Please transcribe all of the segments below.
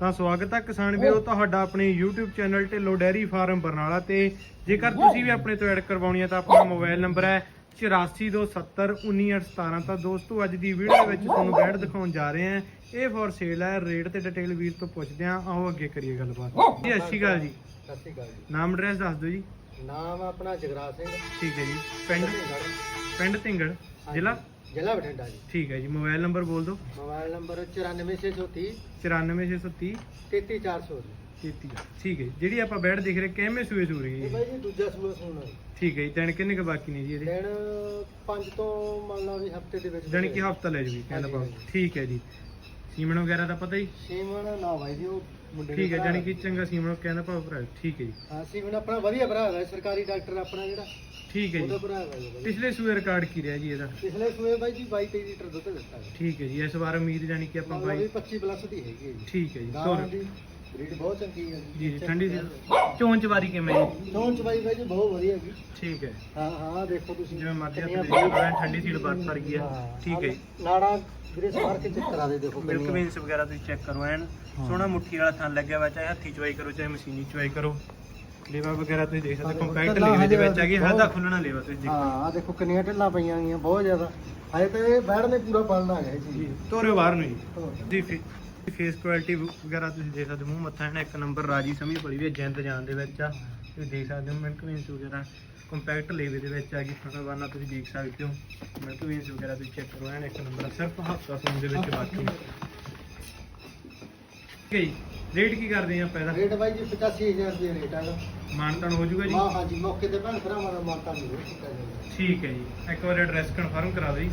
ਤਾਂ ਸਵਾਗਤ ਹੈ ਕਿਸਾਨ ਵੀਰੋ ਤੁਹਾਡਾ ਆਪਣੇ YouTube channel Dhillon dairy farm Barnala ਤੇ। ਜੇਕਰ ਤੁਸੀਂ ਵੀ ਆਪਣੇ ਤੋਂ ਐਡ ਕਰਵਾਉਣੀ ਹੈ ਤਾਂ ਆਪਣਾ ਮੋਬਾਈਲ ਨੰਬਰ ਹੈ 8427191817 ਤਾਂ ਦੋਸਤੋ ਅੱਜ ਦੀ ਵੀਡੀਓ ਵਿੱਚ ਤੁਹਾਨੂੰ ਬੈਡ ਦਿਖਾਉਣ ਜਾ ਰਹੇ ਹਾਂ। ਇਹ ਫॉर ਸੇਲ ਹੈ ਰੇਟ ਤੇ ਡਿਟੇਲ ਵੀਰ ਤੋਂ ਪੁੱਛਦੇ ਹਾਂ। ਆਓ ਅੱਗੇ ਕਰੀਏ ਗੱਲਬਾਤ। ਜੀ ਸਤਿ ਸ਼੍ਰੀ ਅਕਾਲ ਜੀ। ਸਤਿ ਸ਼੍ਰੀ ਅਕਾਲ ਜੀ। ਨਾਮ ਐਡਰੈਸ ਦੱਸ ਦਿਓ ਜੀ। ਨਾਮ ਆਪਣਾ ਜਗਰਾਜ ਸਿੰਘ। ਠੀਕ ਹੈ ਜੀ। ਪਿੰਡ? ਪਿੰਡ ਢਿੰਗੜ ਜ਼ਿਲ੍ਹਾ? ਜ਼ਿਲ੍ਹਾ ਬਠਿੰਡਾ ਜੀ। ਠੀਕ ਹੈ ਜੀ ਮੋਬਾਈਲ ਨੰਬਰ ਬੋਲ ਦਿਓ। ਮੋਬਾਈਲ ਨੰਬਰ 94630 94630 33400 ਜੀ। 33 ਠੀਕ ਹੈ ਜੀ। ਜਿਹੜੀ ਆਪਾਂ ਬੈਡ ਦੇਖ ਰਹੇ ਕਿਵੇਂ ਸੂਏ ਸੂ ਰਹੀ ਇਹ ਹੈ ਬਾਈ ਜੀ ਦੂਜਾ ਸੂਆ ਸੁਣਨਾ ਜੀ। ਠੀਕ ਹੈ ਜੀ ਦਿਨ ਕਿੰਨੇ ਕੁ ਬਾਕੀ ਨੇ ਜੀ ਇਹਦੇ? ਦਿਨ 5 ਤੋਂ ਮੰਨ ਲਓ ਵੀ ਹਫ਼ਤੇ ਦੇ ਵਿੱਚ ਜਾਣੀ ਕਿ ਹਫਤਾ ਲੈ ਜੂਗੀ ਕਹਿੰਦਾ ਹਾਂਜੀ। ਠੀਕ ਹੈ ਜੀ। ਸੀਮਨ ਵਗੈਰਾ ਦਾ ਪਤਾ ਹੀ ਸੀਮਨ ਨਾ ਬਾਈ ਜੀ ਉਹ ਮੁੰਡੇ ਠੀਕ ਹੈ ਭਰਾ ਕਿ ਚੰਗਾ ਸੀਮਨ ਕਹਿੰਦਾ ਭਾਵ ਭਰਾ ਠੀਕ ਹੈ ਜੀ। ਹਾਂ ਸੀਮਨ ਆਪਣਾ ਵਧੀਆ ਭਰਾ ਹੈ ਸਰਕਾਰੀ ਡਾਕਟਰ ਆਪਣਾ ਜਿਹੜਾ। ਠੀਕ ਹੈ ਉਹਦਾ ਜੀ ਭਰਾ ਹੈ ਬਾਈ। ਪਿਛਲੇ ਸੂਏ ਰਿਕਾਰਡ ਕੀ ਰਿਹਾ ਜੀ ਇਹਦਾ? ਪਿਛਲੇ ਸੂਏ ਬਾਈ ਜੀ 22 23 ਲੀਟਰ ਦੁੱਧ ਦਿੱਤਾ ਹੈ ਠੀਕ ਹੈ ਜੀ ਇਸ ਵਾਰ ਉਮੀਦ ਜਾਣੀ ਕਿ ਆਪਾਂ ਬਾਈ 25 ਪਲੱਸ ਦੀ ਹੈਗੀ ਹੈ ਜੀ। ਠੀਕ ਹੈ ਜੀ ਗਾਂ ਤੋਰ ਦੀ ਬਰੀਡ ਬਹੁਤ ਚੰਗੀ ਹੈ ਜੀ। ਜੀ ਠੰਡੀ ਸੀ। ਚੋਣ ਚਵਾਰੀ ਕਿਵੇਂ? ਜੀ ਚੋਣ ਚਬਾਈ ਬਾਈ ਜੀ ਬਹੁਤ ਵਧੀਆ ਹੈਗੀ ਠੀਕ ਹੈ। ਹਾਂ ਹਾਂ ਦੇਖੋ ਤੁਸੀਂ। ਜਿਵੇਂ ਮਰਜ਼ੀ ਹੱਥ ਦੇ ਸਕਦੇ ਹੋ, ਠੰਡੀ ਸੀਲ ਬਾਤ ਪਰ ਗਈ ਹੈ। ਹਾਂ, ਠੀਕ ਹੈ ਜੀ। ਨਾੜਾ ਵੀਰੇ ਸਵਾਰ ਕੇ ਚੈੱਕ ਕਰਾ ਦੇ ਦੇਖੋ ਮਿਲਕ ਕਿੰਨੀਆਂ। ਵੇਨਸ ਵਗੈਰਾ ਤੁਸੀਂ ਚੈੱਕ ਕਰੋ ਐਨ। ਹਾਂ। ਸੋਹਣਾ ਮੁੱਠੀ ਵਾਲਾ ਥਣ ਲੱਗਿਆ ਵਾ ਚਾਹੇ ਹੱਥੀ ਚਵਾਈ ਕਰੋ ਚਾਹੇ ਮਸ਼ੀਨੀ ਚਵਾਈ ਕਰੋ। ਲੇਵਾ ਵਗੈਰਾ ਤੁਸੀਂ ਦੇਖ ਸਕਦੇ ਹਾਂ, ਕੰਪੈਕਟ ਢਿੱਲਾਂ ਲੇਵੇ ਦੇ ਵਿੱਚ ਆ ਗਈ ਹਲਦਾ ਖੁੱਲਣਾ ਲੇਵਾ ਤੁਸੀਂ ਦੇਖੋ। ਹਾਂ ਆ ਦੇਖੋ ਕਿੰਨੀਆਂ ਢਿੱਲਾਂ ਪਈਆਂ ਗਈਆਂ ਬਹੁਤ ਜ਼ਿਆਦਾ। ਹਜੇ ਤਾਂ ਬੈੜ ਨੇ ਪੂਰਾ ਪਲਣਾ ਗਿਆ ਜੀ ਜੀ ਤੋਰੇ ਬਾਹਰ ਨੂੰ ਜੀ। ਜੀ ਫੇਸ ਕੁਆਲਿਟੀ ਵਗੈਰਾ ਤੁਸੀਂ ਦੇਖ ਸਕਦੇ ਹੋ ਮੂੰਹ ਮੱਥਾ ਹੈ ਨਾ ਇੱਕ ਨੰਬਰ ਰਾਜੀ ਸਮਝ ਪੜੀ ਵੀ ਜਿੰਦ ਜਾਨ ਦੇ ਵਿੱਚ ਆ। ਤੁਸੀਂ ਦੇਖ ਸਕਦੇ ਹੋ ਮਿਲਕ ਵੇਨਸ ਵਗੈਰਾ ਕੰਪੈਕਟ ਲੇਵੇ ਦੇ ਵਿੱਚ ਆ ਗਈ ਫਟਾਵਾਨਾ ਤੁਸੀਂ ਦੇਖ ਸਕਦੇ ਹੋ। ਮਿਲਕ ਵੇਨਸ ਵਗੈਰਾ ਤੁਸੀਂ ਚੈੱਕ ਕਰੋ ਐਨ ਇੱਕ ਨੰਬਰ ਸਿਰਫ ਹਫਤਾ ਸਮਝ ਦੇ ਵਿੱਚ ਬਾਕੀ। ਠੀਕ ਹੈ ਜੀ ਰੇਟ ਕੀ ਕਰਦੇ ਆ ਆਪਾਂ ਇਹਦਾ? ਰੇਟ ਬਾਈ ਜੀ 85000 ਰੁਪਏ ਰੇਟ ਹੈਗਾ ਮਾਨਤਨ ਹੋ ਜਾਊਗਾ ਜੀ? ਹਾਂ ਹਾਂ ਜੀ ਮੌਕੇ ਤੇ ਭੈਣ ਭਰਾਵਾਂ ਦਾ ਮਾਤਾ ਨਹੀਂ ਹੋ ਚੁੱਕਾ ਜੀ ਠੀਕ ਹੈ ਜੀ ਇੱਕ ਵਾਰ ਐਡਰੈਸ ਕਨਫਰਮ ਕਰਾ ਦਿਓ ਜੀ।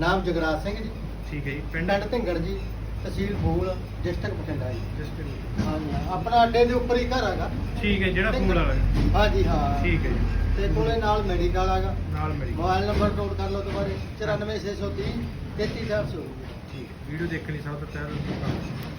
ਨਾਮ ਜਗਰਾਜ ਸਿੰਘ ਜੀ। ਠੀਕ ਹੈ ਜੀ ਪਿੰਡ? ਪਿੰਡ ਢਿੰਗੜ ਜੀ। ਤਹਿਸੀਲ ਫੂਲ ਡਿਸਟ੍ਰਿਕਟ ਬਠਿੰਡਾ ਜੀ। ਹਾਂ। ਆਪਣਾ ਅੱਡੇ ਦੇ ਉੱਪਰ ਹੀ ਘਰ ਹੈਗਾ। ਠੀਕ ਹੈ ਜਿਹੜਾ ਫੂਲ ਵਾਲਾ ਹਾਂ ਜੀ ਹਾਂ। ਠੀਕ ਹੈ ਜੀ। ਤੇ ਕੋਲੇ ਨਾਲ ਮੈਡੀਕਲ ਹੈਗਾ। ਨਾਲ ਮੇਰੀ ਮੋਬਾਈਲ ਨੰਬਰ ਨੋਟ ਕਰ ਲਓ ਦੁਬਾਰੇ। 94630 33400 ਠੀਕ ਵੀਡੀਓ ਦੇਖਣ ਲਈ ਸਭ ਤੋਂ ਪਹਿਲਾਂ।